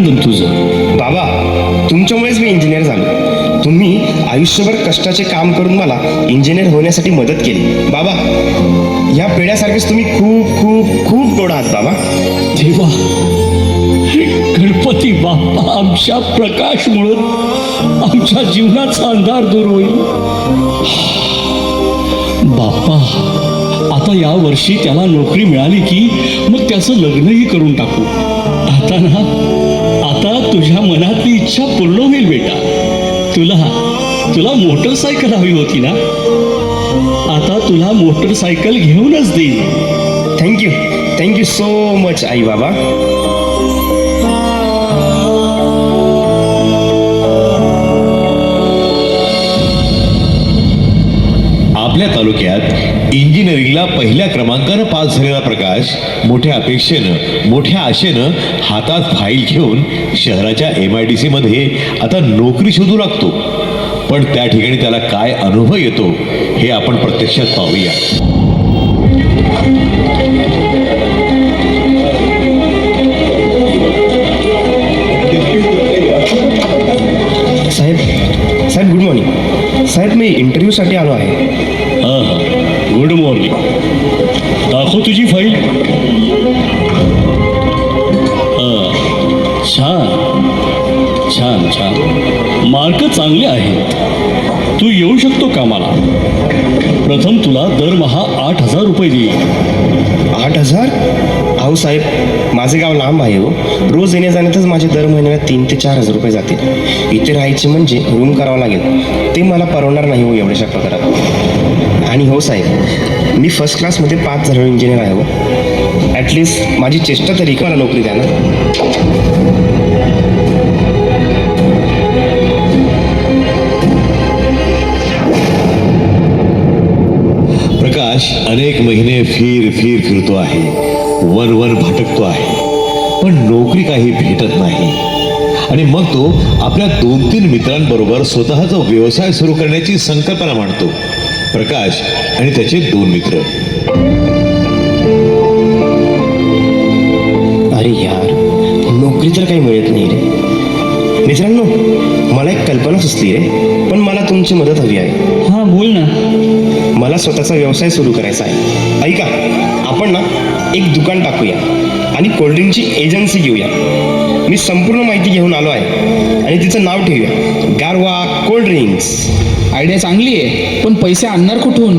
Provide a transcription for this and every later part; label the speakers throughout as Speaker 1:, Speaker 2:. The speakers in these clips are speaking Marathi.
Speaker 1: अभिनंदन तुझं.
Speaker 2: बाबा तुमच्यामुळेच मी इंजिनियर झालो. तुम्ही आयुष्यभर कष्टाचे काम करून मला इंजिनियर होण्यासाठी मदत केली. बाबा या पेढ्यासारखेच तुम्ही खूप खूप खूप गोड आहात बाबा.
Speaker 1: देवा गणपती बाप्पा आमच्या प्रकाशमुळं आमच्या जीवनाचा अंधार दूर होईल. बाप्पा आता या वर्षी त्याला नोकरी मिळाली की मग त्याचं लग्नही करून टाकू. आता ना आता तुझ्या मनातली इच्छा पूर्ण होईल बेटा. तुला तुला मोटरसायकल हवी होती ना? आता तुला मोटरसायकल घेऊनच देईल
Speaker 2: thank you thank you so much आई बाबा.
Speaker 3: आपल्या तालुक्यात मोठ्या अपेक्षेनं मोठ्या आशेनं हातात फाईल घेऊन शहराच्या एम आय डी सीमध्ये आता नोकरी शोधू लागतो. पण त्या ठिकाणी त्याला काय अनुभव येतो हे आपण प्रत्यक्षात पाहूया.
Speaker 2: साहेब साहेब गुड मॉर्निंग साहेब मी इंटरव्ह्यूसाठी आलो आहे.
Speaker 1: हां गुड मॉर्निंग दाखव तुझी फाईल. छान. छान छान. मार्क चांगले आहेत. तू येऊ शकतो कामाला प्रथम तुला दरमहा आठ हजार रुपये देईल.
Speaker 2: आठ हजार? अहो साहेब माझे गाव लांब आहे हो. रोज येण्या जाण्यातच माझे दर महिन्याला तीन ते चार हजार रुपये जातील. इथे राहायचे म्हणजे रूम करावं लागेल. ते मला परवडणार नाही हो एवढ्याशा प्रकारात. आणि हो साहेब मी फर्स्ट क्लासमध्ये पाच झालो इंजिनियर आहे हो. ॲटलिस्ट माझी चेष्टा तरी मला नोकरी द्या ना
Speaker 3: प्रकाश अनेक महिने फिर फिर फिरतो आहे. वर वर भटकतो आहे. पण नोकरी काही भेटत नाही. आणि मग तो आपल्या दोन तीन मित्रांबरोबर स्वतःचा व्यवसाय सुरू करण्याची संकल्पना मांडतो. प्रकाश आणि त्याचे दोन मित्र.
Speaker 2: अरे यार नोकरी तर काही मिळत नाही रे. मित्रांनो मला एक कल्पना सुचली रे पण मला तुमची मदत हवी आहे.
Speaker 1: हां बोल ना.
Speaker 2: मला स्वतःचा व्यवसाय सुरू करायचा आहे. ऐका आपण ना एक दुकान टाकूया आणि कोल्ड्रिंकची एजन्सी घेऊया. मी संपूर्ण माहिती घेऊन आलो आहे आणि तिचं नाव ठेवूया. गारवा कोल्ड ड्रिंक्स
Speaker 4: आयडिया चांगली आहे पण पैसे आणणार कुठून?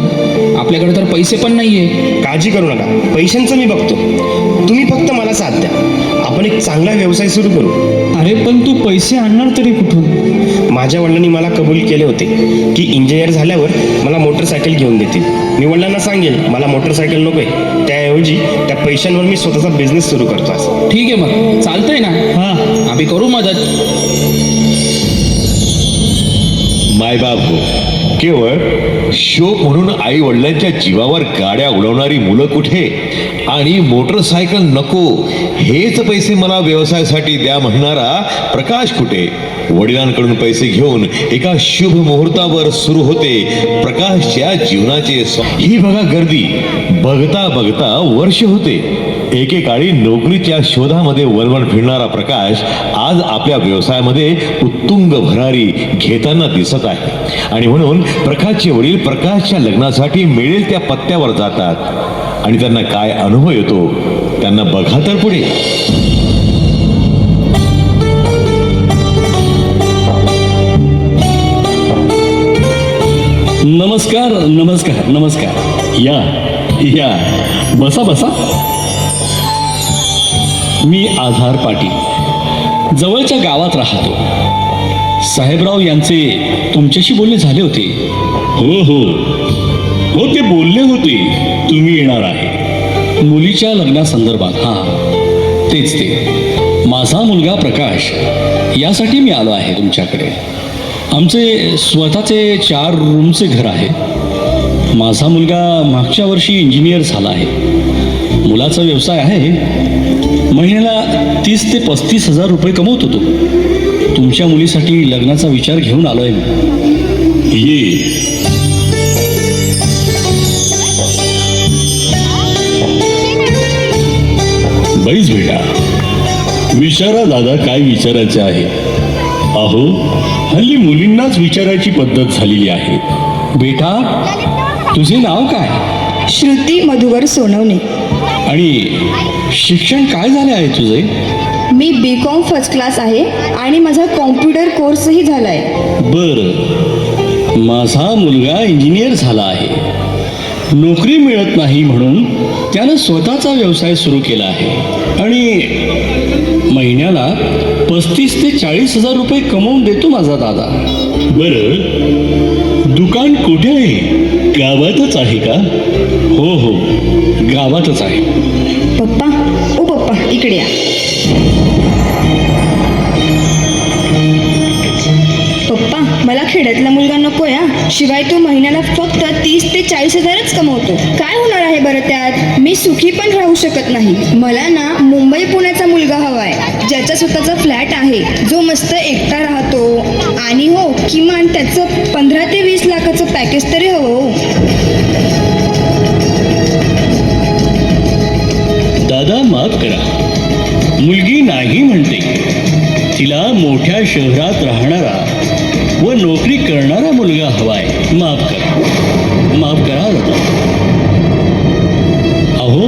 Speaker 4: आपल्याकडे तर पैसे पण नाहीये.
Speaker 2: काळजी करू नका. पैशांचं मी बघतो. तुम्ही फक्त मला साथ द्या. आपण एक चांगला व्यवसाय सुरू करू.
Speaker 1: अरे पण तू पैसे आणणार तरी कुठून?
Speaker 2: माझ्या वडिलांनी मला कबूल केले होते की इंजिनियर झाल्यावर मला मोटरसायकल घेऊन देतील. मी वडिलांना सांगेल मला मोटरसायकल नको आहे त्याऐवजी त्या पैशांवर मी स्वतःचा बिझनेस सुरू करतो असं.
Speaker 4: ठीक आहे मग. चालतंय ना?
Speaker 1: हां.
Speaker 4: आम्ही करू मदत.
Speaker 3: मायबाप हो केवळ शोक म्हणून आई वडिलांच्या जीवावर गाड्या उडवणारी मुलं कुठे? आणि मोटरसायकल नको हेच पैसे मला व्यवसायासाठी द्या म्हणणारा प्रकाश कुठे? वडिलांकडून पैसे घेऊन एका शुभ मुहूर्तावर सुरू होते प्रकाशच्या जीवनाचे ही बघा गर्दी. बघता बघता वर्ष होते. एकेकाळी नोकरीच्या शोधामध्ये वलवण फिरणारा प्रकाश आज आपल्या व्यवसायामध्ये उत्तुंग भरारी घेताना दिसत आहे. आणि म्हणून प्रकाशचे वडील प्रकाशच्या लग्नासाठी मिळेल त्या पत्त्यावर जातात. आणि त्यांना काय अनुभव येतो त्यांना बघा तर पुढे.
Speaker 1: नमस्कार नमस्कार नमस्कार. या या. बसा बसा. मी आधार पाटील. जवळच्या गावात राहतो. साहेबराव यांचे तुमच्याशी बोलणे झाले होते. हो हो. हो ते बोलले होते. तुम्ही येणार आहे. मुलीच्या लग्नासंदर्भात हां. तेच ते. माझा मुलगा प्रकाश यासाठी मी आलो आहे तुमच्याकडे. आमचे स्वतःचे चार रूमचे घर आहे. माझा मुलगा मागच्या वर्षी इंजिनियर झाला आहे. मुलाचा व्यवसाय आहे महिन्याला तीस ते पस्तीस हजार रुपये कमवत होतो तुमच्या मुलीसाठी लग्नाचा विचार घेऊन आलो आहे ये. बैस बेटा. विचारा दादा काय विचारायचे आहे? अहो हल्ली मुलींनाच विचारायची पद्धत झालेली आहे. बेटा तुझे नाव काय?
Speaker 5: श्रुती मधुवर सोनवणे.
Speaker 1: आणि शिक्षण काय झाले आहे तुझे?
Speaker 5: मी बी कॉम फर्स्ट क्लास आहे आणि माझा कॉम्प्युटर कोर्सही झाला आहे
Speaker 1: बर. माझा मुलगा इंजिनियर झाला आहे. नोकरी मिळत नाही म्हणून त्यानं स्वतःचा व्यवसाय सुरू केला आहे. आणि महिन्याला पस्तीस ते चाळीस हजार रुपये कमवून देतो माझा दादा. बर. दुकान कुठे आहे गावातच आहे का? हो हो. गावातच आहे.
Speaker 5: पप्पा ओ पप्पा इकडे या. मला खेड्यातला मुलगा नको या शिवाय तो महिन्याला फक्त तीस ते चाळीस हजारच कमवतो. काय होणार आहे बरं त्यात? मी सुखी पण राहू शकत नाही. मला ना मुंबई पुण्याचा मुलगा हवाय ज्याचा स्वतःचा फ्लॅट आहे जो मस्त एकटा राहतो. आणि हो किमान त्याचं पंधरा ते वीस लाखाचं पॅकेज तरी हवं हो.
Speaker 1: दादा माफ करा. मुलगी नाही म्हणते. तिला मोठ्या शहरात राहणारा व नोकरी करणारा मुलगा हवाय. माफ करा. माफ करा. अहो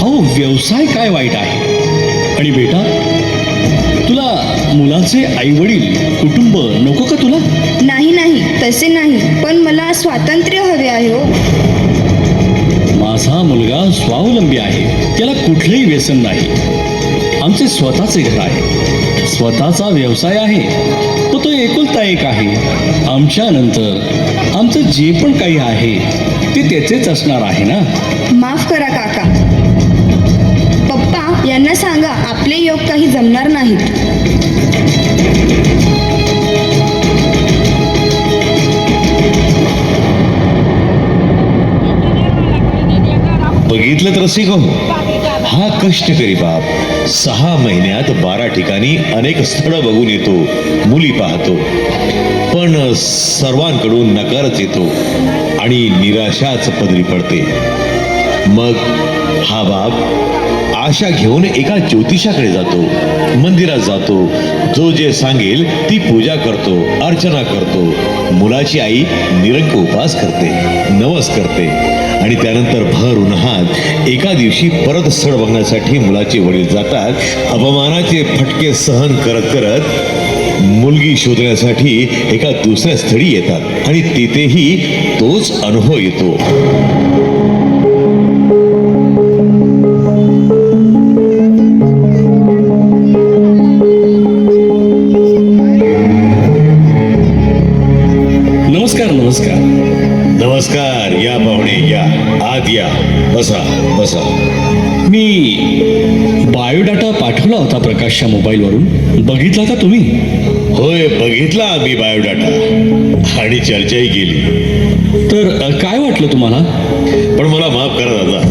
Speaker 1: अहो व्यवसाय काय वाईट आहे? आणि बेटा तुला मुलाचे आई वडील कुटुंब नको का तुला?
Speaker 5: नाही नाही तसे नाही. पण मला स्वातंत्र्य हवे आहे हो.
Speaker 1: माझा मुलगा स्वावलंबी आहे. त्याला कुठलंही व्यसन नाही. आमचे स्वतःचे घर आहे. स्वतःचा व्यवसाय आहे. व तो एकुलता एक आहे. आमच्या नंतर आमचं जे पण काही आहे ते त्याचेच असणार आहे ना?
Speaker 5: माफ करा काका. पप्पा यांना सांगा आपले योग काही जमणार नाहीत.
Speaker 3: बघितलं तर रसिक हो हा कष्टकरी बाप. सहा महिन्यात बारा ठिकाणी अनेक स्थळं बघून येतो मुली पाहतो. पण सर्वांकडून नकारच येतो आणि निराशाच पदरी पडते. मग हा बाप आशा घेऊन एका ज्योतिषाकडे जातो मंदिरात जातो. जो जे सांगेल ती पूजा करतो अर्चना करतो. मुलाची आई निरंक उपास करते नवस करते. आणि त्यानंतर भर उन्हात एका दिवशी परत स्थळ बघण्यासाठी मुलाचे वडील जातात अपमानाचे फटके सहन करत करत मुलगी शोधण्यासाठी एका दुसऱ्या स्थळी येतात. आणि तिथेही तोच अनुभव येतो.
Speaker 1: नमस्कार
Speaker 3: या पाहुणे या. आत या. बसा बसा.
Speaker 1: मी बायोडाटा पाठवला होता प्रकाशच्या मोबाईलवरून. बघितला का तुम्ही?
Speaker 3: होय बघितला आम्ही बायोडाटा. आणि चर्चाही केली.
Speaker 1: तर अ, काय वाटलं तुम्हाला?
Speaker 3: पण मला माफ करा दादा.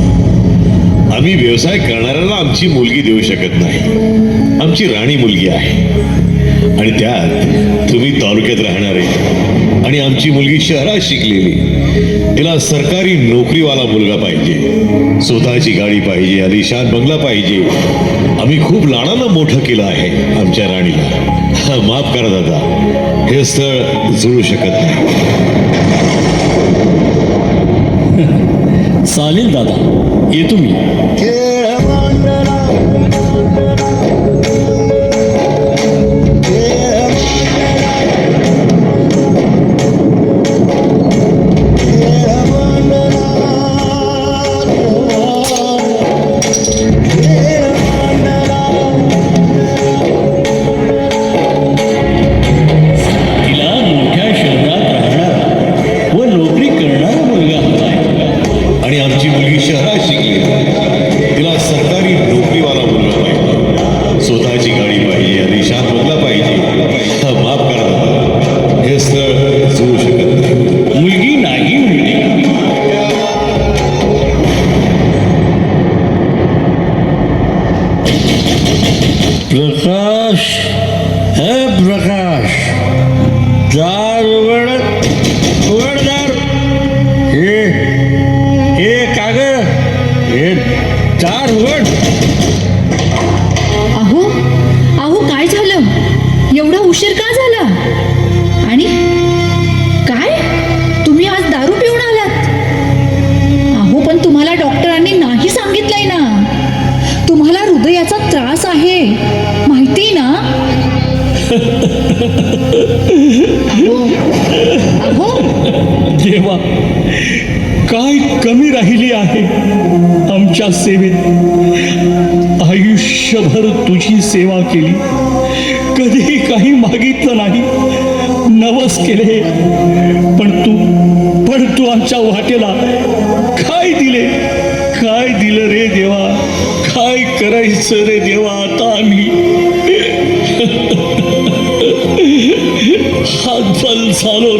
Speaker 3: आम्ही व्यवसाय करणाऱ्याला आमची मुलगी देऊ शकत नाही. आमची राणी मुलगी आहे. आणि त्यात तुम्ही तालुक्यात राहणारे आणि आमची मुलगी शहरात शिकलेली. तिला सरकारी नोकरीवाला मुलगा पाहिजे. स्वतःची गाडी पाहिजे आलिशान बंगला पाहिजे. आम्ही खूप लाडानं मोठं केलं आहे आमच्या राणीला. हा, माफ करा दादा. हे स्थळ जुळू शकत नाही.
Speaker 1: चालेल दादा. येतो मी. देवा काय कमी राहिली आहे आमच्या सेवेत? आयुष्यभर तुझी सेवा केली. कधीही काही मागितलं नाही. नवस केले. पण तू पण तू आमच्या वाटेला काय दिले? काय दिलं रे देवा? काय करायचं रे देवा आता आम्ही? हातबल झालो